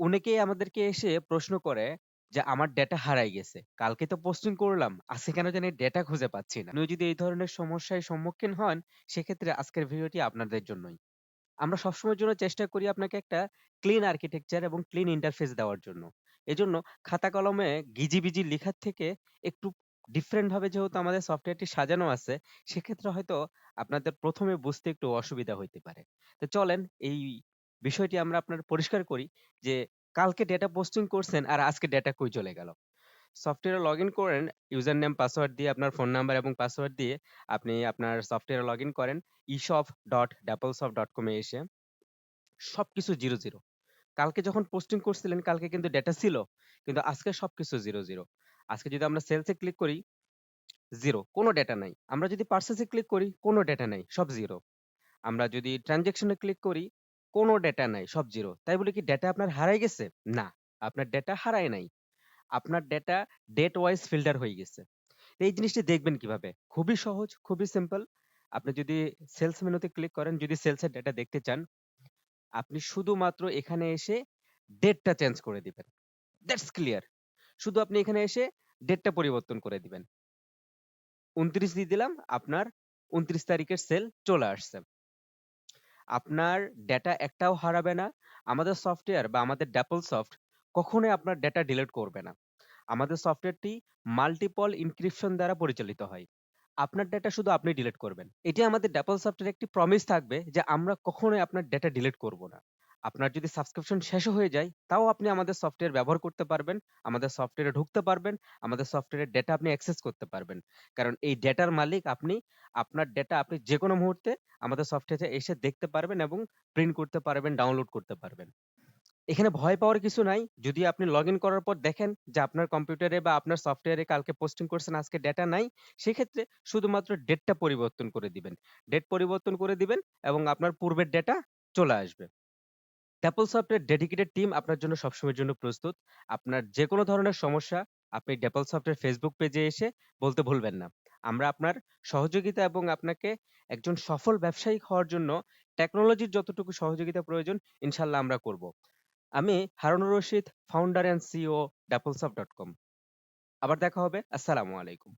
অনেকেই আমাদেরকে এসে প্রশ্ন করে যে, "আমার ডেটা হারায় গেছে। কালকে তো পোস্টিং করলাম। আজকে কেন জানি ডেটা খুঁজে পাচ্ছি না।" যদি এই ধরনের সমস্যায় সম্মুখীন হন, সেক্ষেত্রে আজকের ভিডিওটি আপনাদের জন্যই। আমরা সবসময়ের জন্য চেষ্টা করি আপনাকে একটা ক্লিন আর্কিটেকচার এবং ক্লিন ইন্টারফেস দেওয়ার জন্য। এজন্য খাতা কলমে গিজিবিজি লিখার থেকে একটু ডিফারেন্ট ভাবে যেহেতু আমাদের সফটওয়্যারটি সাজানো আছে, সেক্ষেত্রে হয়তো আপনাদের ১ম এ বুঝতে একটু অসুবিধা হইতে পারে। তো চলেন এই বিষয়টি আমরা আপনার পরিষ্কার করি যে, কালকে ডেটা পোস্টিং করছেন আর আজকে ডেটা কই চলে গেল? সফটওয়্যারে লগ ইন করেন, ইউজার নেম, পাসওয়ার্ড দিয়ে আপনার ফোন নাম্বার এবং পাসওয়ার্ড দিয়ে আপনি আপনার সফটওয়্যারে লগ ইন করেন ইশপ ডট ডাপলসফট ডট কমে এসে। সব কিছু জিরো জিরো কালকে যখন পোস্টিং করছিলেন কালকে কিন্তু ডেটা ছিল। কিন্তু আজকে সব কিছু জিরো জিরো আজকে যদি আমরা সেলসে ক্লিক করি জিরো কোনো ডেটা নাই। আমরা যদি এ ক্লিক করি কোনো ডেটা নাই, সব জিরো আমরা যদি ট্রান্সেকশন এ ক্লিক করি কোন ডেটা নাই, সব জিরো তাই বলে কি ডেটা আপনার হারায় গেছে? না, আপনার ডেটা হারায় নাই। আপনার ডেটা ডেট ওয়াইজ ফিল্টার হয়ে গেছে। এই জিনিসটি দেখবেন কীভাবে? খুবই সহজ, খুবই সিম্পল। আপনি যদি সেলস মেনুতে ক্লিক করেন, যদি সেলস এর ডেটা দেখতে চান, আপনি শুধুমাত্র এখানে এসে ডেটটা চেঞ্জ করে দিবেন। That's clear. শুধু আপনি এখানে এসে ডেটটা পরিবর্তন করে দিবেন। ২৯ দিয়ে দিলাম, আপনার ২৯ তারিখের সেল চলে আসছে। আপনার ডেটা একটাও হারাবে না। আমাদের সফটওয়্যার বা আমাদের ড্যাপলসফট কখনোই আপনার ডেটা ডিলিট করবে না। আমাদের সফটওয়্যারটি মাল্টিপল ইনক্রিপশন দ্বারা পরিচালিত হয়। আপনার ডেটা শুধু আপনি ডিলিট করবেন। এটি আমাদের ড্যাপলসফটের একটি প্রমিস থাকবে যে আমরা কখনোই আপনার ডেটা ডিলিট করব না। আপনার যদি সাবস্ক্রিপশন শেষও হয়ে যায়, তাও আপনি আমাদের সফটওয়্যার ব্যবহার করতে পারবেন। আমাদের সফটওয়্যারে ঢুকতে পারবেন। আমাদের সফটওয়্যারের ডেটা আপনি অ্যাক্সেস করতে পারবেন। কারণ এই ডেটার মালিক আপনি। আপনার ডেটা আপনি যে কোনো মুহূর্তে আমাদের সফটওয়্যারে এসে দেখতে পারবেন এবং প্রিন্ট করতে পারবেন, ডাউনলোড করতে পারবেন। এখানে ভয় পাওয়ার কিছু নাই। যদি আপনি লগ ইন করার পর দেখেন যে আপনার কম্পিউটারে বা আপনার সফটওয়্যারে কালকে পোস্টিং করছেন, আজকে ডেটা নাই, সেক্ষেত্রে শুধুমাত্র ডেটটা পরিবর্তন করে দিবেন। ডেট পরিবর্তন করে দিবেন এবং আপনার পূর্বের ডেটা চলে আসবে। ড্যাপলসফটের ডেডিকেটেড টিম আপনার জন্য সবসময়ের জন্য প্রস্তুত। আপনার যে কোনো ধরনের সমস্যা আপনি ড্যাপলসফটের ফেসবুক পেজে এসে বলতে ভুলবেন না। আমরা আপনার সহযোগিতা এবং আপনাকে একজন সফল ব্যবসায়ী হওয়ার জন্য টেকনোলজির যতটুকু সহযোগিতা প্রয়োজন ইনশাল্লাহ আমরা করব। আমি Harunur Rashid, founder and CEO Dapplesoft dot com আবার দেখা হবে। আসসালামু আলাইকুম।